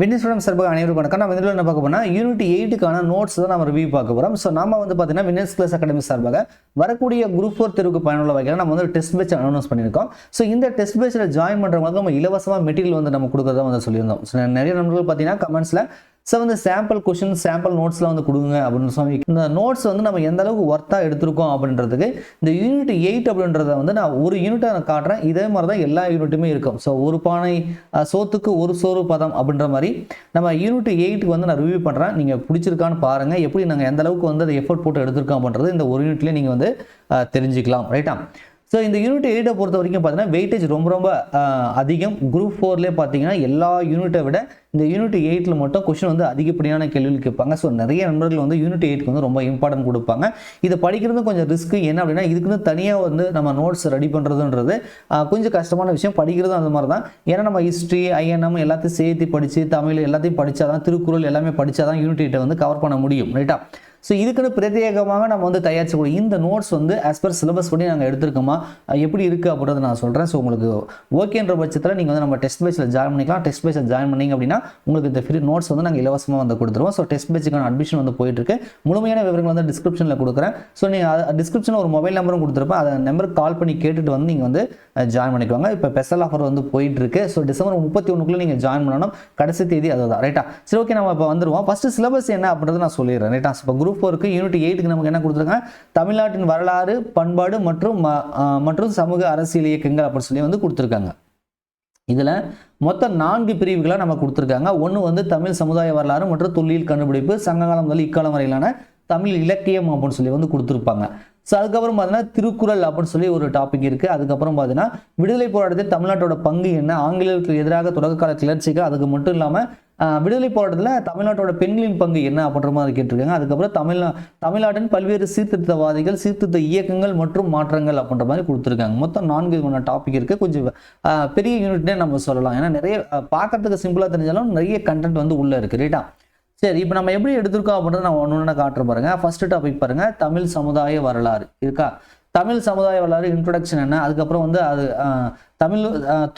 Witness student சார்பாக அனைவருக்கும் வணக்கம். நம்ம இதில் என்ன பார்க்க போனால் யூனிட் எயிட்டுக்கான நோட்ஸ் தான் நம்ம ரிவ்யூ பார்க்க போகிறோம் ஸோ நம்ம வந்து பார்த்தீங்கன்னா வின்னஸ் கிளாஸ் அகாடமி சார்பாக வரக்கூடிய குரூப் ஃபோர் தெருவுக்கு பயனுள்ள வகையில் நம்ம வந்து டெஸ்ட் பேட்ச் அனௌன்ஸ் பண்ணியிருக்கோம். ஸோ இந்த டெஸ்ட் பேட்சில் ஜாயின் பண்ணுறவங்களுக்கு நம்ம இலவசமாக மெட்டீரியல் வந்து நம்ம கொடுக்குறதா வந்து சொல்லியிருந்தோம். ஸோ நிறைய நண்பர்கள் பார்த்தீங்கன்னா கமெண்ட்ஸில் ஸோ வந்து சாம்பிள் கொஷின் சாம்பிள் நோட்ஸ்லாம் வந்து கொடுங்க அப்படின்னு சொல்லி இந்த நோட்ஸ் வந்து நம்ம எந்த அளவுக்கு ஒர்த்தாக எடுத்திருக்கோம் அப்படின்றதுக்கு இந்த யூனிட் எயிட் அப்படின்றத வந்து நான் ஒரு யூனிட்டை நான் காட்டுறேன். இதே மாதிரி தான் எல்லா யூனிட்டுமே இருக்கும். ஸோ ஒரு பானை சோத்துக்கு ஒரு சோறு பதம் அப்படின்ற மாதிரி நம்ம யூனிட் எயிட்டுக்கு வந்து நான் ரிவ்யூ பண்ணுறேன் நீங்கள் பிடிச்சிருக்கான்னு பாருங்கள் எப்படி நாங்கள் எந்த அளவுக்கு வந்து அதை எஃபோர்ட் போட்டு எடுத்திருக்கோம் அப்படின்றது இந்த ஒரு யூனிட்லேயே நீங்கள் வந்து தெரிஞ்சுக்கலாம். ரைட்டா ஸோ இந்த யூனிட் எயிட்டை பொறுத்த வரைக்கும் பார்த்தீங்கன்னா வெயிட்டேஜ் ரொம்ப ரொம்ப அதிகம். குரூப் ஃபோர்லேயே பார்த்தீங்கன்னா எல்லா யூனிட்டை விட இந்த யூனிட் எயிட்டில் மட்டும் கொஷின் வந்து அதிகப்படியான கேள்விகள் கேட்பாங்க. ஸோ நிறைய நண்பர்கள் வந்து யூனிட் எயிட்க்கு வந்து ரொம்ப இம்பார்ட்டன்ட் கொடுப்பாங்க. இதை படிக்கிறது கொஞ்சம் ரிஸ்க் என்ன அப்படின்னா இதுக்குன்னு தனியாக வந்து நம்ம நோட்ஸ் ரெடி பண்ணுறதுன்றது கொஞ்சம் கஷ்டமான விஷயம். படிக்கிறதும் அந்த மாதிரி தான் ஏன்னா நம்ம ஹிஸ்ட்ரி ஐஎன்எம் எல்லாத்தையும் சேர்த்து படித்து தமிழ் எல்லாத்தையும் படித்தா தான் திருக்குறள் எல்லாமே படித்தா தான் யூனிட் எயிட்டை வந்து கவர் பண்ண முடியும் ரைட்டா ஸோ இதுக்குன்னு பிரத்யேகமாக நம்ம வந்து தயாரிச்சக்கூடிய இந்த நோட்ஸ் வந்து ஆஸ் பர் சிலபஸ் படி நாங்கள் எடுத்திருக்கோமா? எப்படி இருக்குது அப்படின்றத நான் சொல்கிறேன் ஸோ உங்களுக்கு ஓகேன்ற பட்சத்தில் நீங்கள் வந்து நம்ம டெஸ்ட் பேஸில் ஜாயின் பண்ணிக்கலாம். டெஸ்ட் பேஸில் ஜாயின் பண்ணீங்க அப்படின்னா உங்களுக்கு இந்த ஃப்ரீ நோட்ஸ் வந்து நாங்கள் இலவசமாக வந்து கொடுத்துருவோம். ஸோ டெஸ்ட் பேஸுக்கான அட்மிஷன் வந்து போயிட்டுருக்கு. முழுமையான விவரங்கள் வந்து டிஸ்கிரிப்ஷனில் கொடுக்குறேன். ஸோ நீங்கள் டிஸ்கிரிப்ஷனில் ஒரு மொபைல் நம்பரும் கொடுத்துருப்பேன். அதை நம்பருக்கு கால் பண்ணி கேட்டுட்டு வந்து நீங்கள் வந்து ஜாயின் பண்ணிக்குவாங்க இப்போ ஸ்பெஷல் ஆஃபர் வந்து போயிட்டுருக்கு. ஸோ டிசம்பர் முப்பத்தி ஒன்றுக்குள்ளே நீங்கள் ஜாயின் பண்ணணும். கடைசி தேதி அதுதான். ரைட்டா சரி ஓகே நம்ம இப்போ வந்துருவோம். ஃபஸ்ட்டு சிலபஸ் என்ன அப்படின்றத நான் சொல்லிடுறேன். ரைட்டா இப்போ குரூப் ஃபோருக்கு யூனிட் எயிட்டுக்கு நமக்கு என்ன கொடுத்துருக்காங்க? தமிழ்நாட்டின் வரலாறு பண்பாடு மற்றும் ம- மற்றும் சமூக அரசியல் இயக்கங்கள் அப்படின்னு சொல்லி வந்து கொடுத்துருக்காங்க. இதில் மொத்தம் நான்கு பிரிவுகளாக நம்ம கொடுத்துருக்காங்க. ஒன்று வந்து தமிழ் சமுதாய வரலாறு மற்றும் தொல்லியல் கண்டுபிடிப்பு சங்ககாலம் முதல் இக்காலம் வரையிலான தமிழ் இலக்கியம் அப்படின்னு சொல்லி வந்து கொடுத்துருப்பாங்க. ஸோ அதுக்கப்புறம் பார்த்தீங்கன்னா திருக்குறள் அப்படின்னு சொல்லி ஒரு டாபிக் இருக்குது அதுக்கப்புறம் பார்த்தீங்கன்னா விடுதலை போராட்டத்தில் தமிழ்நாட்டோட பங்கு என்ன? ஆங்கிலேயர்களுக்கு எதிராக தொடக்க கால கிளர்ச்சிகள் அதுக்கு மட்டும் இல்லாமல் விடுதலை போராட்டத்தில் தமிழ்நாட்டோட பெண்களின் பங்கு என்ன அப்படின்ற மாதிரி கேட்டிருக்காங்க. அதுக்கப்புறம் தமிழ்நா தமிழ்நாட்டின் பல்வேறு சீர்திருத்தவாதிகள் சீர்திருத்த இயக்கங்கள் மற்றும் மாற்றங்கள் அப்படின்ற மாதிரி கொடுத்துருக்காங்க. மொத்தம் நான்கு விதமான டாபிக் இருக்குது கொஞ்சம் பெரிய யூனிட்னே நம்ம சொல்லலாம். ஏன்னா நிறைய பார்க்கறதுக்கு சிம்பிளாக தெரிஞ்சாலும் நிறைய கண்டென்ட் வந்து உள்ளே இருக்குது ரைட்டா சரி இப்போ நம்ம எப்படி எடுத்திருக்கோம் அப்படின்றத நான் ஒன்று ஒன்று காட்டுற பாருங்க. ஃபர்ஸ்ட் டாபிக் பாருங்க. தமிழ் சமுதாய வரலாறு இருக்கா? தமிழ் சமுதாய வரலாறு இன்ட்ரொடக்ஷன் என்ன? அதுக்கப்புறம் வந்து அது தமிழ்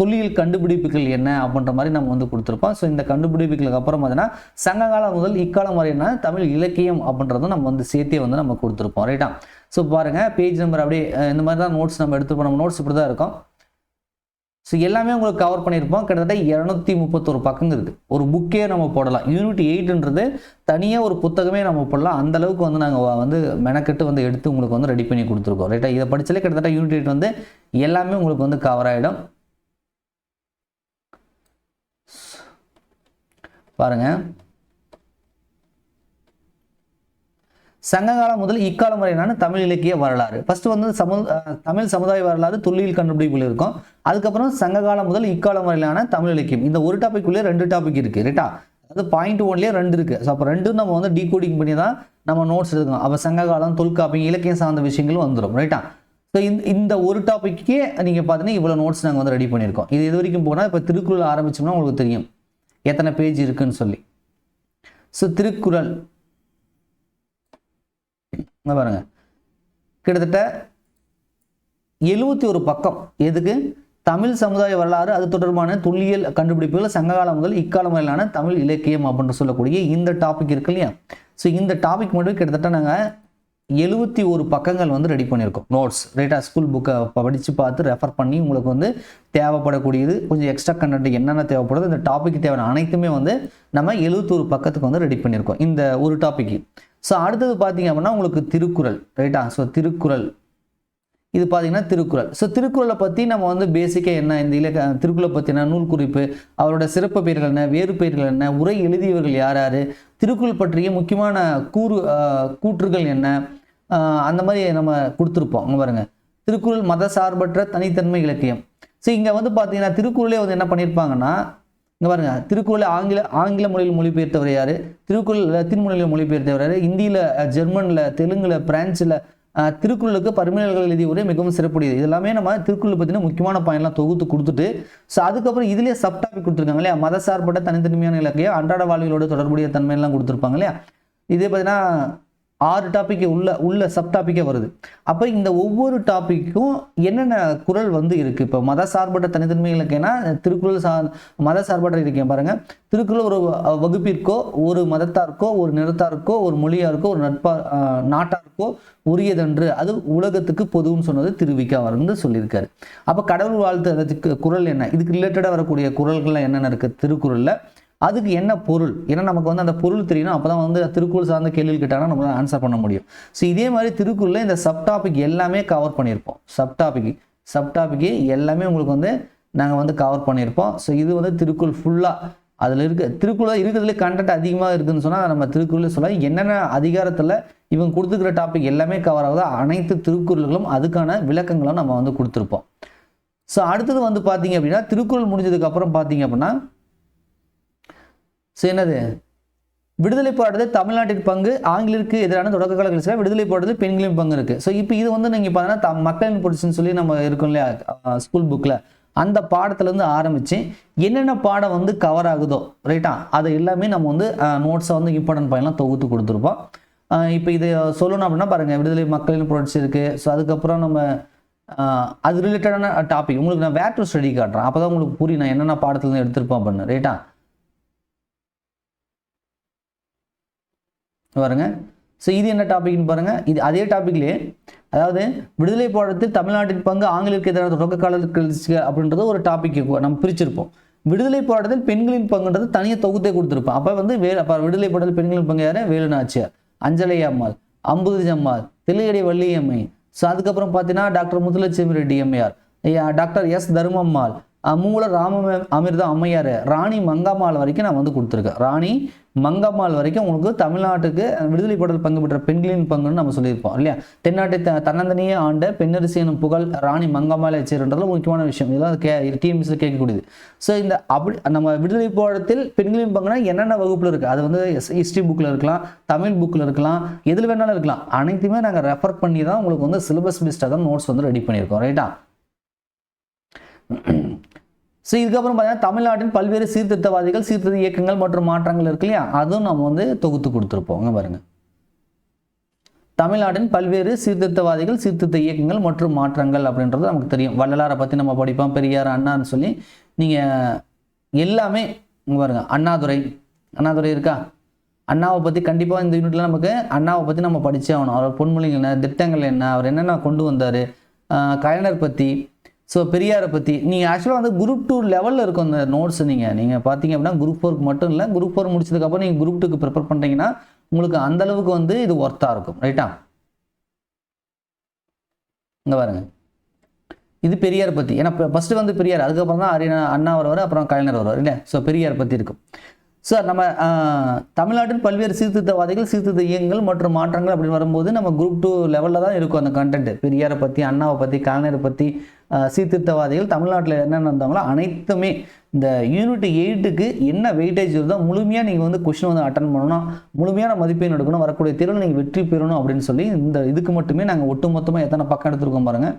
தொல்லியல் கண்டுபிடிப்புகள் என்ன அப்படின்ற மாதிரி நம்ம வந்து கொடுத்துருப்போம் ஸோ இந்த கண்டுபிடிப்புகளுக்கு அப்புறம் பார்த்தீங்கன்னா சங்ககாலம் முதல் இக்காலம் வரை என்ன? தமிழ் இலக்கியம் அப்படின்றதும் நம்ம வந்து சேர்த்தே வந்து நம்ம கொடுத்துருப்போம் ரைட்டா ஸோ பாருங்க பேஜ் நம்பர் அப்படியே இந்த மாதிரி தான் நோட்ஸ் நம்ம எடுத்துருப்போம் நம்ம நோட்ஸ் இப்படி தான் இருக்கும். ஸோ எல்லாமே உங்களுக்கு கவர் பண்ணியிருப்போம். கிட்டத்தட்ட இரநூத்தி முப்பத்தொரு பக்கங்க இருக்குது ஒரு புக்கே நம்ம போடலாம். யூனிட் எயிட்ன்றது தனியாக ஒரு புத்தகமே நம்ம போடலாம். அந்த அளவுக்கு வந்து நாங்கள் வந்து மெனக்கெட்டு வந்து எடுத்து உங்களுக்கு வந்து ரெடி பண்ணி கொடுத்துருக்கோம். ரைட்டா இதை படித்தாலே கிட்டத்தட்ட யூனிட் எயிட் வந்து எல்லாமே உங்களுக்கு வந்து கவர் ஆகிடும் பாருங்கள் சங்ககாலம் முதல் இக்காலம் வரையினான தமிழ் இலக்கிய வரலாறு. ஃபர்ஸ்ட் வந்து சமு தமிழ் சமுதாய வரலாறு தொல்லியல் கண்டுபிடிப்புகள் இருக்கும். அதுக்கப்புறம் சங்ககாலம் முதல் இக்காலம் வரையிலான தமிழ் இலக்கியம். இந்த ஒரு டாபிக்குள்ளே ரெண்டு டாபிக் இருக்கு ரைட்டா அது பாயிண்ட் ஒன்லேயே ரெண்டு இருக்கு. ஸோ அப்போ ரெண்டும் நம்ம வந்து டீகோடிங் பண்ணி தான் நம்ம நோட்ஸ் எடுக்கணும். அப்போ சங்ககாலம் தொல்காப்பியம் இலக்கியம் சார்ந்த விஷயங்களும் வந்துடும் ரைட்டா ஸோ இந்த இந்த ஒரு டாப்பிக்கே நீங்கள் பார்த்தீங்கன்னா இவ்வளோ நோட்ஸ் நாங்கள் வந்து ரெடி பண்ணியிருக்கோம். இது இது வரைக்கும் போனால் இப்போ திருக்குறள் ஆரம்பிச்சோம்னா உங்களுக்கு தெரியும். எத்தனை பேஜ் இருக்குன்னு சொல்லி. ஸோ திருக்குறள் இங்க பாருங்க. கிட்டத்தட்ட எழுபத்தி ஒரு பக்கம். எதுக்கு? தமிழ் சமுதாய வரலாறு அது தொடர்பான துல்லியல் கண்டுபிடிப்புகள் சங்ககாலம் முதல் இக்காலம் வரையிலான தமிழ் இலக்கியம் அப்படின்னு சொல்லக்கூடிய இந்த டாபிக் இருக்கு இல்லையா? ஸோ இந்த டாபிக் மட்டும் கிட்டத்தட்ட நாங்கள் எழுபத்தி ஒரு பக்கங்கள் வந்து ரெடி பண்ணியிருக்கோம். நோட்ஸ் ரைட்டா ஸ்கூல் புக்கை படித்து பார்த்து ரெஃபர் பண்ணி உங்களுக்கு வந்து தேவைப்படக்கூடியது கொஞ்சம் எக்ஸ்ட்ரா கண்டென்ட் என்னென்ன தேவைப்படுதோ இந்த டாபிக் தேவையான அனைத்துமே வந்து நம்ம எழுபத்தொரு பக்கத்துக்கு வந்து ரெடி பண்ணியிருக்கோம். இந்த ஒரு டாபிக் ஸோ அடுத்தது பார்த்தீங்க அப்படின்னா உங்களுக்கு திருக்குறள் ரைட்டா ஸோ திருக்குறள். இது பார்த்தீங்கன்னா திருக்குறள். ஸோ திருக்குறளை பற்றி நம்ம வந்து பேசிக்காக என்ன இந்த இலக்க திருக்குறளை பற்றின நூல் குறிப்பு அவரோட சிறப்பு பெயர்கள் என்ன வேறு பெயர்கள் என்ன உரை எழுதியவர்கள் யார் யார் திருக்குறள் பற்றிய முக்கியமான கூறு கூற்றுகள் என்ன அந்த மாதிரி நம்ம கொடுத்துருப்போம். அங்கே பாருங்க. திருக்குறள் மத சார்பற்ற தனித்தன்மை இலக்கியம். ஸோ இங்கே வந்து பார்த்தீங்கன்னா திருக்குறளே வந்து என்ன பண்ணியிருப்பாங்கன்னா இங்கே பாருங்கள் திருக்குறளை ஆங்கில ஆங்கில மொழியில் மொழிபெயர்த்தவர் யார்? திருக்குறள் லத்தின் மொழியில் மொழிபெயர்த்தவர் யார்? இந்தியில் ஜெர்மனில் தெலுங்கில் பிரான்சில் திருக்குறளுக்கு பரிமையாளர்கள் எழுதிய உரை மிகவும் சிறப்புடையது. இது எல்லாமே நம்ம திருக்குறள் பற்றின முக்கியமான பாயிண்ட்லாம் தொகுத்து கொடுத்துட்டு ஸோ அதுக்கப்புறம் இதுலேயே சப் டாபிக் கொடுத்துருக்காங்க இல்லையா? மத சார்பட்ட தனித்தன்மையான இலக்கியம் அன்றாட வாழ்வியலோட தொடர்புடைய தன்மையெல்லாம் கொடுத்துருப்பாங்க இல்லையா? இதே பார்த்தீங்கன்னா ஆறு டாபிக் உள்ள உள்ள சப் டாப்பிக்கே வருது. அப்போ இந்த ஒவ்வொரு டாப்பிக்கும் என்னென்ன குரல் வந்து இருக்கு? இப்போ மத சார்பற்ற தனித்தன்மை இலக்கியம்னா திருக்குறள் சா மத சார்பற்ற இருக்கேன் பாருங்க. திருக்குறள் ஒரு வகுப்பிற்கோ ஒரு மதத்தாருக்கோ ஒரு நிறத்தாருக்கோ ஒரு மொழியாருக்கோ ஒரு நட்பா நாட்டாருக்கோ உரியதென்று. அது உலகத்துக்கு பொதுன்னு சொன்னது திருவிக்கா வந்து சொல்லியிருக்காரு. அப்போ கடவுள் வாழ்த்து அதுக்கு குரல் என்ன? இதுக்கு ரிலேட்டடாக வரக்கூடிய குரல்கள்லாம் என்னென்ன இருக்கு? திருக்குறளில் அதுக்கு என்ன பொருள்? ஏன்னா நமக்கு வந்து அந்த பொருள் தெரியணும். அப்போ தான் வந்து திருக்குறள் சார்ந்த கேள்வி கேட்டாங்கன்னா நம்மளால் ஆன்சர் பண்ண முடியும். ஸோ இதே மாதிரி திருக்குறளில் இந்த சப் டாபிக் எல்லாமே கவர் பண்ணியிருப்போம். சப் டாபிக் சப் டாபிக் எல்லாமே உங்களுக்கு வந்து நாங்கள் வந்து கவர் பண்ணியிருப்போம். ஸோ இது வந்து திருக்குறள் ஃபுல்லாக அதில் இருக்க. திருக்குறள் இருக்கிறதுல கண்டென்ட் அதிகமாக இருக்குதுன்னு சொன்னால் நம்ம திருக்குறள் சொல்ல என்னென்ன அதிகாரத்தில் இவங்க கொடுத்துக்கிற டாபிக் எல்லாமே கவர் ஆகுதோ அனைத்து திருக்குறள்களும் அதுக்கான விளக்கங்களும் நம்ம வந்து கொடுத்துருப்போம். ஸோ அடுத்தது வந்து பார்த்தீங்க அப்படின்னா திருக்குறள் முடிஞ்சதுக்கப்புறம் பார்த்தீங்க அப்படின்னா ஸோ என்னது? விடுதலை போராட்டத்தில் தமிழ்நாட்டின் பங்கு ஆங்கிலருக்கு எதிரான தொடக்க கால விடுதலை போராட்டத்தில் பெண்களின் பங்கு இருக்குது ஸோ இப்போ இது வந்து நீங்கள் பார்த்தீங்கன்னா த- மக்களின் புரட்சின்னு சொல்லி நம்ம இருக்கோம் இல்லையா ஸ்கூல் புக்கில் அந்த பாடத்துலேருந்து ஆரம்பித்து என்னென்ன பாடம் வந்து கவர் ஆகுதோ ரைட்டா அதை எல்லாமே நம்ம வந்து நோட்ஸை வந்து இம்பார்ட்டன்ட் பாயிண்ட்லாம் தொகுத்து கொடுத்துருப்போம். இப்போ இது சொல்லணும் அப்படின்னா பாருங்கள் விடுதலை மக்களின் புரட்சி இருக்குது ஸோ அதுக்கப்புறம் நம்ம அது ரிலேட்டடான டாபிக் உங்களுக்கு நான் வேர் டு ஸ்டடி காட்டுறேன். அப்போ தான் உங்களுக்கு புரியும் நான் என்னென்ன பாடத்துலேருந்து எடுத்திருப்பேன் அப்படின்னு ரைட்டா பாருங்க. ஸோ இது என்ன டாபிக்னு பாருங்கள் இது அதே டாபிக்லேயே அதாவது விடுதலை போராட்டத்தில் தமிழ்நாட்டின் பங்கு ஆங்கிலேயருக்கு எதிரான தொடக்க கால அப்படின்றது ஒரு டாபிக் நம்ம பிரிச்சிருப்போம். விடுதலை போராட்டத்தில் பெண்களின் பங்குன்றது தனியாக தொகுத்தே கொடுத்துருப்போம். அப்போ வந்து வேலை அப்போ விடுதலை போராட்டத்தில் பெண்களின் பங்கு யார்? வேலுநாச்சியார் அஞ்சலை அம்மாள் அம்புதி அம்மாள் தில்லையடி வள்ளியம்மை. ஸோ அதுக்கப்புறம் பார்த்தீங்கன்னா டாக்டர் முத்துலட்சுமி ரெட்டி அம்மையார் டாக்டர் எஸ் தருமம்மாள் மூல ராம அமிர்தம் அம்மையார் ராணி மங்கம்மாள் வரைக்கும் நான் வந்து கொடுத்துருக்கேன். ராணி மங்கம்மாள் வரைக்கும் உங்களுக்கு தமிழ்நாட்டுக்கு விடுதலை போடல் பங்கு பெற்ற பெண்களின் பங்குன்னு நம்ம சொல்லியிருப்போம் இல்லையா? தென்னாட்டை தன்னந்தனியே ஆண்ட பெண்ணரசி எனும் புகழ் ராணி மங்கம்மாளை எச்சரின்றது முக்கியமான விஷயம். இதெல்லாம் கே டிஎம்எஸ்ல கேட்கக்கூடியது. ஸோ இந்த அப்படி நம்ம விடுதலை போராட்டத்தில் பெண்களின் பங்குனா என்னென்ன வகுப்பில் இருக்குது அது வந்து ஹிஸ்ட்ரி புக்கில் இருக்கலாம் தமிழ் புக்கில் இருக்கலாம் எதில் வேணாலும் இருக்கலாம். அனைத்துமே நாங்கள் ரெஃபர் பண்ணி தான் உங்களுக்கு வந்து சிலபஸ் பேஸ்டாக தான் நோட்ஸ் வந்து ரெடி பண்ணியிருக்கோம் ரைட்டா ஸோ இதுக்கப்புறம் பார்த்தீங்கன்னா தமிழ்நாட்டின் பல்வேறு சீர்திருத்தவாதிகள் சீர்திருத்த இயக்கங்கள் மற்றும் மாற்றங்கள் இருக்கு இல்லையா? அதுவும் நம்ம வந்து தொகுத்து கொடுத்துருப்போம். பாருங்கள் பாருங்க. தமிழ்நாட்டின் பல்வேறு சீர்திருத்தவாதிகள் சீர்திருத்த இயக்கங்கள் மற்றும் மாற்றங்கள் அப்படின்றது நமக்கு தெரியும். வள்ளலாரை பற்றி நம்ம படிப்போம் பெரியார் அண்ணான்னு சொல்லி. நீங்கள் எல்லாமே இங்கே பாருங்க அண்ணாதுரை. அண்ணாதுரை இருக்கா? அண்ணாவை பற்றி கண்டிப்பாக இந்த யூனிட்டில் நமக்கு அண்ணாவை பற்றி நம்ம படித்தே ஆகணும். அவர் பொன்மொழிகள் என்ன திட்டங்கள் என்ன அவர் என்னென்ன கொண்டு வந்தார் கலைஞர் பற்றி ஸோ பெரியாரை பற்றி நீங்கள் ஆக்சுவலாக வந்து குரூப் டூ லெவலில் இருக்கும் அந்த நோட்ஸ் நீங்கள் நீங்கள் பார்த்தீங்க அப்படின்னா குரூப் ஃபோருக்கு மட்டும் இல்லை குரூப் ஃபோர் முடிச்சதுக்கப்புறம் நீங்கள் குரூப் டூக்கு ப்ரிப்பேர் பண்ணுறீங்கன்னா உங்களுக்கு அந்த அளவுக்கு வந்து இது ஒர்த்தாக இருக்கும் ரைட்டா இங்கே பாருங்க. இது பெரியார் பற்றி ஏன்னா ஃபஸ்ட்டு வந்து பெரியார் அதுக்கப்புறம் தான் அரிய அண்ணா வருவார் அப்புறம் கலைஞர் வருவார் இல்லையா? ஸோ பெரியார் பற்றி இருக்கும். சார் நம்ம தமிழ்நாட்டின் பல்வேறு சீர்திருத்தவாதிகள் சீர்திருத்த இயங்கங்கள் மற்றும் மாற்றங்கள் அப்படின்னு வரும்போது நம்ம குரூப் டூ லெவலில் தான் இருக்கும் அந்த கண்டென்ட் பெரியாரை பற்றி அண்ணாவை பற்றி கலைஞரை பற்றி சீர்திருத்தவாதிகள் தமிழ்நாட்டில் என்னென்ன இருந்தாங்களோ அனைத்துமே இந்த யூனிட் எயிட்டுக்கு என்ன வெயிட்டேஜ் இருந்தோ முழுமையாக நீங்கள் வந்து கொஷின் வந்து அட்டன் பண்ணணும். முழுமையான மதிப்பெண் எடுக்கணும். வரக்கூடிய தேர்வில் நீங்கள் வெற்றி பெறணும் அப்படின்னு சொல்லி இந்த இதுக்கு மட்டுமே நாங்கள் ஒட்டுமொத்தமாக எத்தனை பக்கம் எடுத்துருக்கோம் பாருங்கள்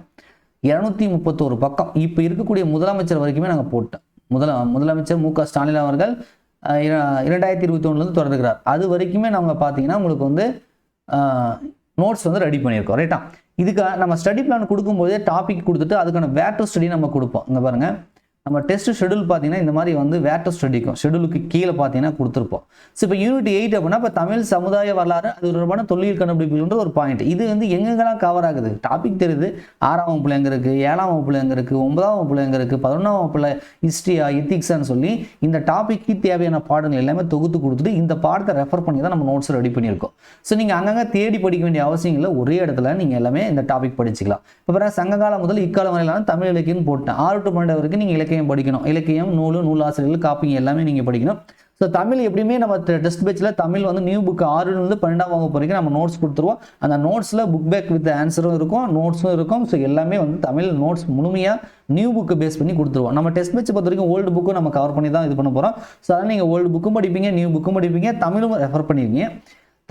இரநூத்தி முப்பத்தோரு பக்கம். இப்போ இருக்கக்கூடிய முதலமைச்சர் வரைக்குமே நாங்கள் போட்டோம். முதல முதலமைச்சர் மு க ஸ்டாலின் அவர்கள் இரண்டாயிரத்தி இருபத்தி ஒன்றுலேருந்து தொடர்கிறார் அது வரைக்குமே நம்ம பார்த்தீங்கன்னா உங்களுக்கு வந்து நோட்ஸ் வந்து ரெடி பண்ணியிருக்கோம். ரைட்டா இதுக்காக நம்ம ஸ்டடி பிளான் கொடுக்கும்போதே டாபிக் கொடுத்துட்டு அதுக்கான வேட்டர் ஸ்டடி நம்ம கொடுப்போம். இங்கே பாருங்கள் நம்ம டெஸ்ட் ஷெடியூல் பார்த்தீங்கன்னா இந்த மாதிரி வந்து வேர் ஸ்டடிக்கும் ஷெடியூலுக்கு கீழே பார்த்தீங்கன்னா கொடுத்துருப்போம். ஸோ இப்போ யூனிட் எயிட் அப்படின்னா இப்போ தமிழ் சமுதாய வரலாறு அது தொடர்பான தொழில் கண்டுபிடிப்புன்ற ஒரு பாயிண்ட் இது வந்து எங்கெங்கெல்லாம் கவர் ஆகுது? டாபிக் தெரியுது. ஆறாம் வகுப்புல எங்கே இருக்குது ஏழாம் வகுப்புல எங்கே இருக்குது ஒன்பதாம் வகுப்புல எங்கே இருக்குது பதினொன்றாம் வகுப்புல ஹிஸ்ட்ரியா எத்திக்ஸான்னு சொல்லி இந்த டாபிக்கு தேவையான பாடங்கள் எல்லாமே தொகுத்து கொடுத்துட்டு இந்த பாடத்தை ரெஃபர் பண்ணி தான் நம்ம நோட்ஸ் ரெடி பண்ணியிருக்கோம். ஸோ நீங்கள் அங்கங்கே தேடி படிக்க வேண்டிய அவசியம் இல்லை. ஒரே இடத்துல நீங்கள் எல்லாமே இந்த டாபிக் படிச்சுக்கலாம். இப்போ சங்ககாலம் முதல் இக்காலம் வரையிலான தமிழ் இலக்கியம் போட்டேன். ஆறு டு பன்னெண்டு வரைக்கும் நீங்கள் இலக்கியம் படிக்கணும். இலக்கியம் நூல் நூலாசிரியர்கள் காப்பிங்க எல்லாமே நீங்கள் படிக்கணும். ஸோ தமிழ் எப்படியுமே நம்ம டெஸ்ட் பேச்சில் தமிழ் வந்து நியூ புக் ஆறுலேருந்து பன்னெண்டாம் வகுப்பு வரைக்கும் நம்ம நோட்ஸ் கொடுத்துருவோம். அந்த நோட்ஸில் புக் பேக் வித் ஆன்சரும் இருக்கும். நோட்ஸும் இருக்கும். ஸோ எல்லாமே வந்து தமிழ் நோட்ஸ் முழுமையாக நியூ புக்கு பேஸ் பண்ணி கொடுத்துருவோம். நம்ம டெஸ்ட் பேட்ச் பொறுத்த வரைக்கும் ஓல்டு புக்கும் நம்ம கவர் பண்ணி தான் இது பண்ண போகிறோம் ஸோ அதனால் நீங்கள் ஓல்டு புக்கும் படிப்பீங்க நியூ புக்கும் படிப்பீங்க தமிழும் ரெஃபர் பண்ணிருக்கீங்க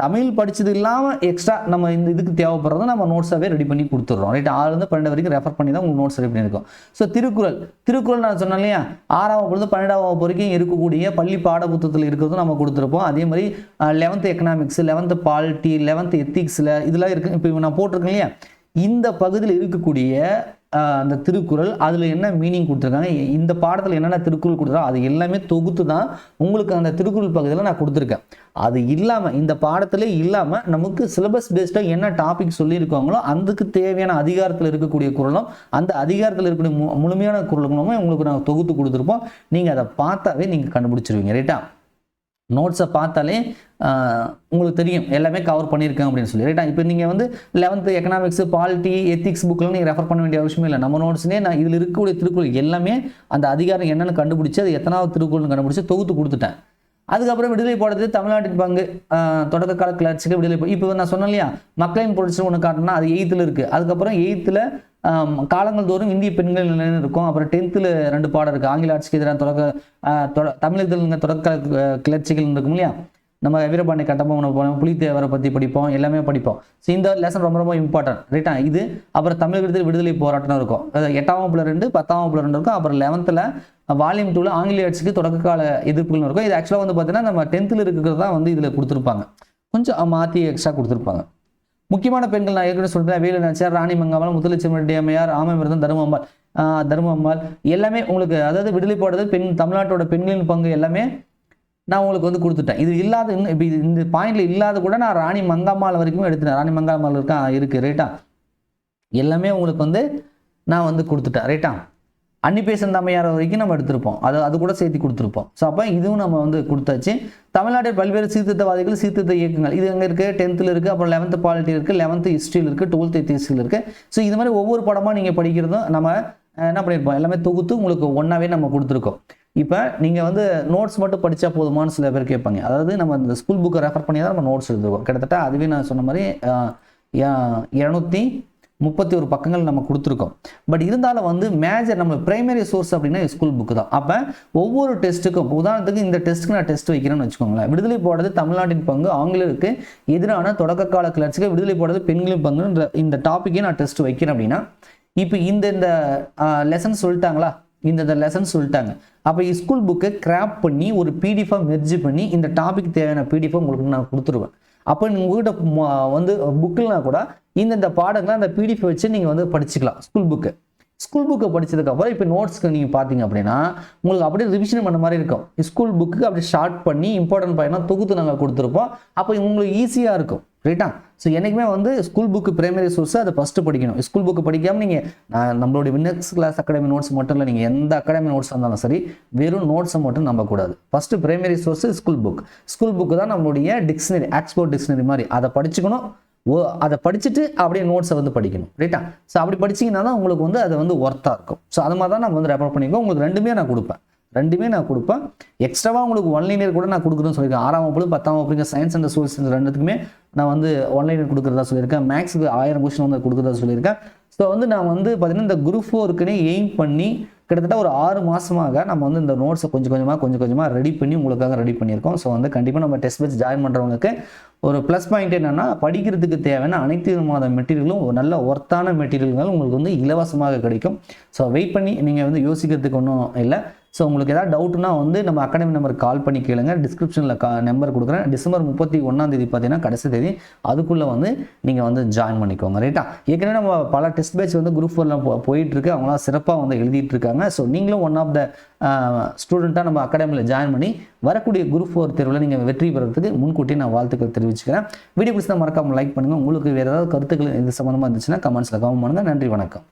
தமிழ் படித்தது இல்லாமல் எக்ஸ்ட்ரா நம்ம இந்த இதுக்கு தேவைப்படுறத நம்ம நோட்ஸாகவே ரெடி பண்ணி கொடுத்துட்றோம். ரைட் ஆறுலேருந்து பன்னெண்டு வரைக்கும் ரெஃபர் பண்ணி தான் உங்களுக்கு நோட்ஸ் ரெடி பண்ணியிருக்கோம். ஸோ திருக்குறள். திருக்குறள் நான் சொன்னேன் இல்லையா? ஆறாம் வகுப்புலேருந்து பன்னெண்டாம் வகுப்பு வரைக்கும் இருக்கக்கூடிய பள்ளி பாட புத்தகத்தில் இருக்கிறதும் நம்ம கொடுத்துருப்போம். அதே மாதிரி eleventh economics eleventh polity eleventh எத்திக்ஸில் இதெல்லாம் இருக்கு. இப்போ நான் போட்டிருக்கேன் இல்லையா? இந்த பகுதியில் இருக்கக்கூடிய அந்த திருக்குறள் அதில் என்ன மீனிங் கொடுத்துருக்காங்க இந்த பாடத்தில் என்னென்ன திருக்குறள் கொடுத்துருக்கோம் அது எல்லாமே தொகுத்து தான் உங்களுக்கு அந்த திருக்குறள் பகுதியில் நான் கொடுத்துருக்கேன். அது இல்லாமல் இந்த பாடத்திலே இல்லாமல் நமக்கு சிலபஸ் பேஸ்டாக என்ன டாபிக் சொல்லியிருக்காங்களோ அதுக்கு தேவையான அதிகாரத்தில் இருக்கக்கூடிய குரலும் அந்த அதிகாரத்தில் இருக்கக்கூடிய மு முழுமையான குரல்களுமே உங்களுக்கு நான் தொகுத்து கொடுத்துருப்போம். நீங்கள் அதை பார்த்தாவே நீங்கள் கண்டுபிடிச்சிருவீங்க ரைட்டா? நோட்ஸை பார்த்தாலே உங்களுக்கு தெரியும் எல்லாமே கவர் பண்ணியிருக்கேன் அப்படின்னு சொல்லி. ரைட்டா இப்போ நீங்கள் வந்து லெவன்த்து எக்கனாமிக்ஸ் பாலிட்டி எத்திக்ஸ் புக்கில் நீங்கள் ரெஃபர் பண்ண வேண்டிய அவசியமே இல்லை. நம்ம நோட்ஸ்லேயே நான் இதில் இருக்கக்கூடிய திருக்குறள் எல்லாமே அந்த அதிகாரம் என்னென்னு கண்டுபிடிச்சி அது எத்தனாவது திருக்குறள்னு கண்டுபிடிச்சி தொகுத்து கொடுத்துட்டேன். அதுக்கப்புறம் விடுதலை போடுறது தமிழ்நாட்டின் பங்கு தொடக்க கால கிளர்ச்சிக்கு விடுதலை இப்போ நான் சொன்னேன் இல்லையா? மக்களின் புரட்சி ஒன்று காட்டினா அது எயித்தில் இருக்குது அதுக்கப்புறம் எயித்தில் காலங்கள் தோறும் இந்திய பெண்கள் நிலைன்னு இருக்கும் அப்புறம் டென்த்தில் ரெண்டு பாடம் இருக்குது ஆங்கில ஆட்சிக்கு எதிரான தொடக்க தொட- தமிழகத்தில் தொடக்க கிளர்ச்சிகள் இருக்கும் இல்லையா? நம்ம வீரபாண்டி கட்டபொம்மனை போனோம். புலித்தேவரை பற்றி படிப்போம். எல்லாமே படிப்போம். ஸோ இந்த லெசன் ரொம்ப ரொம்ப இம்பார்ட்டன்ட் ரைட்டா இது அப்புறம் தமிழகத்தில் விடுதலை போராட்டம் இருக்கும். எட்டாம் வகுப்பில் ரெண்டு பத்தாம் வகுப்பில் ரெண்டு இருக்கும். அப்புறம் லெவன்த்தில் வால்யூம் டூவில் ஆங்கில ஆட்சிக்கு தொடக்க கால எதிர்ப்புகள் இருக்கும். இது ஆக்சுவலாக வந்து பார்த்தீங்கன்னா நம்ம டென்த்தில் இருக்கிறது தான் வந்து இதில் கொடுத்துருப்பாங்க. கொஞ்சம் மாற்றி எக்ஸ்ட்ரா கொடுத்துருப்பாங்க. முக்கியமான பெண்கள் நான் ஏற்கனவே சொல்றேன். வேலு நாச்சியார் ராணி மங்காமல் முத்துலட்சுமி ரெட்டி அம்மையார் ஆமைமிருதம் தருமம்மாள். தருமம்மாள். எல்லாமே உங்களுக்கு அதாவது விடுதலை போடுறது பெண் தமிழ்நாட்டோட பெண்களின் பங்கு எல்லாமே நான் உங்களுக்கு வந்து கொடுத்துட்டேன். இது இல்லாத இன்னும் இப்போ இது இந்த பாயிண்ட்ல இல்லாத கூட நான் ராணி மங்காமால் வரைக்கும் எடுத்துட்டேன். ராணி மங்காமால் இருக்கா இருக்கு ரைட்டா எல்லாமே உங்களுக்கு வந்து நான் வந்து கொடுத்துட்டேன் ரைட்டா அன்னிபேசன் தம்மையார் வரைக்கும் நம்ம எடுத்திருப்போம். அது அது கூட சேர்த்து கொடுத்துருப்போம். ஸோ அப்போ இதுவும் நம்ம வந்து கொடுத்தாச்சு. தமிழ்நாட்டில் பல்வேறு சீர்திருத்தவாதிகள் சீர்திருத்த இயக்கங்கள். இது எங்கே இருக்குது டென்த்தில் இருக்குது அப்புறம் லெவன்த்து பாலிட்டி இருக்குது லெவன்த்து ஹிஸ்ட்ரியில் இருக்குது டுவெல்த்து எத்திக்ஸில் இருக்குது ஸோ இது மாதிரி ஒவ்வொரு படமாக நீங்கள் படிக்கிறதும் நம்ம என்ன பண்ணியிருப்போம் எல்லாமே தொகுத்து உங்களுக்கு ஒன்றாவே நம்ம கொடுத்துருக்கோம். இப்போ நீங்கள் வந்து நோட்ஸ் மட்டும் படித்தா போதுமான்னு சில பேர் கேட்பாங்க. அதாவது நம்ம இந்த ஸ்கூல் புக்கை ரெஃபர் பண்ணி தான் நம்ம நோட்ஸ் எழுதுவோம். கிட்டத்தட்ட அதுவே நான் சொன்ன மாதிரி இரநூத்தி முப்பத்தி ஒரு பக்கங்கள் நம்ம கொடுத்துருக்கோம். பட் இருந்தாலும் வந்து மேஜர் நம்ம பிரைமரி சோர்ஸ் அப்படின்னா ஸ்கூல் புக்கு தான். அப்போ ஒவ்வொரு டெஸ்ட்டுக்கும் உதாரணத்துக்கு இந்த டெஸ்ட்டுக்கு நான் டெஸ்ட் வைக்கிறேன்னு வச்சுக்கோங்களேன். விடுதலை போடுறது தமிழ்நாட்டின் பங்கு ஆங்கிலருக்கு எதிரான தொடக்க கால கிளர்ச்சிக்கு விடுதலை போடுறது பெண்களின் பங்குன்ற இந்த டாப்பிக்கே நான் டெஸ்ட் வைக்கிறேன் அப்படின்னா இப்போ இந்த இந்த லெசன் சொல்லிட்டாங்களா? இந்த இந்த லெசன் சொல்லிட்டாங்க. அப்போ ஸ்கூல் புக்கை கிராப் பண்ணி ஒரு பிடிஎஃபாக மெர்ஜி பண்ணி இந்த டாபிக் தேவையான பிடிஎஃபாக உங்களுக்கு நான் கொடுத்துருவேன். அப்போ உங்கள்கிட்ட வந்து புக்கில்னா கூட இந்தந்த பாடங்களை அந்த பிடிஎஃப் வச்சு நீங்கள் வந்து படிச்சுக்கலாம் ஸ்கூல் புக்கு ஸ்கூல் புக்கை படித்ததுக்கப்புறம் இப்போ நோட்ஸ்க்கு நீங்கள் பார்த்தீங்க அப்படின்னா உங்களுக்கு அப்படியே ரிவிஷன் பண்ண மாதிரி இருக்கும். ஸ்கூல் புக்கு அப்படியே ஷார்ட் பண்ணி இம்பார்ட்டன்ட் பாயிண்ட்லாம் தொகுத்து நாங்கள் கொடுத்துருப்போம். அப்போ உங்களுக்கு ஈஸியாக இருக்கும். ரைட்டா ஸோ என்றைக்குமே வந்து ஸ்கூல் புக்கு பிரைமரி சோர்ஸ் அதை ஃபஸ்ட்டு படிக்கணும். ஸ்கூல் புக்கு படிக்காமல் நீங்கள் நான் நம்மளுடைய வின்னர்ஸ் கிளாஸ் அகாடமி நோட்ஸ் மட்டும் இல்லை நீங்கள் எந்த அகாடமி நோட்ஸ் இருந்தாலும் சரி வெறும் நோட்ஸை மட்டும் நம்பக்கூடாது first primary source school book school book தான் நம்மளுடைய டிக்ஷனரி ஆக்ஸ்போர்ட் டிக்ஷனரி மாதிரி. அதை படிச்சுக்கணும் ஓ அதை படிச்சுட்டு அப்படியே நோட்ஸை வந்து படிக்கணும் ரைட்டா ஸோ அப்படி படிச்சீங்கன்னா தான் உங்களுக்கு வந்து அது வந்து ஒர்த்தாக இருக்கும். ஸோ அது மாதிரி தான் நம்ம வந்து ரெஃபர் பண்ணிக்கோ உங்களுக்கு ரெண்டுமே நான் கொடுப்பேன். ரெண்டுமே நான் கொடுப்பேன். எக்ஸ்ட்ராவாக உங்களுக்கு ஒன்லைனர் கூட நான் கொடுக்குறேன்னு சொல்லியிருக்கேன். ஆறாம் வகுப்பு பத்தாம் வகுப்புங்க சயின்ஸ் அண்ட் சோசியல் ரெண்டுத்துக்குமே நான் வந்து ஒன்லைனர் கொடுக்குறதா சொல்லியிருக்கேன். மேக்ஸுக்கு ஆயிரம் கொஸ்டின் வந்து கொடுக்குறதா சொல்லியிருக்கேன். ஸோ வந்து நான் வந்து பார்த்தீங்கன்னா இந்த குரூப் ஃபோருக்குன்னே எய்ம் பண்ணி கிட்டத்தட்ட ஒரு ஆறு மாதமாக நம்ம வந்து இந்த நோட்ஸை கொஞ்சம் கொஞ்சமாக கொஞ்சம் கொஞ்சமாக ரெடி பண்ணி உங்களுக்காக ரெடி பண்ணியிருக்கோம். ஸோ வந்து கண்டிப்பாக நம்ம டெஸ்ட் வச்சு ஜாயின் பண்ணுறவங்களுக்கு ஒரு ப்ளஸ் பாயிண்ட் என்னென்னா படிக்கிறதுக்கு தேவையான அனைத்து விதமான மெட்டீரியலும் ஒரு நல்ல ஒர்த்தான மெட்டீரியல்கள் உங்களுக்கு வந்து இலவசமாக கிடைக்கும். ஸோ வெயிட் பண்ணி நீங்கள் வந்து யோசிக்கிறதுக்கு ஒன்றும் இல்லை. ஸோ உங்களுக்கு ஏதாவது டவுட்னா வந்து நம்ம அகாடமி நம்பருக்கு கால் பண்ணி கேளுங்க. டிஸ்கிரிப்ஷனில் கா நம்பர் கொடுக்குறேன். டிசம்பர் முப்பத்தி ஒன்றாம் தேதி பார்த்தீங்கன்னா கடைசி தேதி அதுக்குள்ளே வந்து நீங்கள் வந்து ஜாயின் பண்ணிக்கோங்க. ரைட்டா ஏற்கனவே நம்ம பல டெஸ்ட் பேட்ச் வந்து குரூப் ஃபோரில் போ இருக்கு அவங்களாம் சிறப்பாக வந்து எழுதிட்டு இருக்காங்க. ஸோ நீங்களும் ஒன் ஆஃப் த ஸ்டூடெண்ட்டாக நம்ம அகாடமியில் ஜாயின் பண்ணி வரக்கூடிய குரூப் ஃபோர் தேர்வில் நீங்கள் வெற்றி பெறுறதுக்கு முன்கூட்டி நான் வாழ்த்துக்கள் தெரிவிச்சுக்கிறேன். வீடியோ பிடிச்சா மறக்காமல் லைக் பண்ணுங்கள் உங்களுக்கு வேறு ஏதாவது கருத்துக்கள் இது சம்மந்தமாக இருந்துச்சுன்னா கமெண்ட்ஸில் கவனம் பண்ணுங்கள் நன்றி வணக்கம்.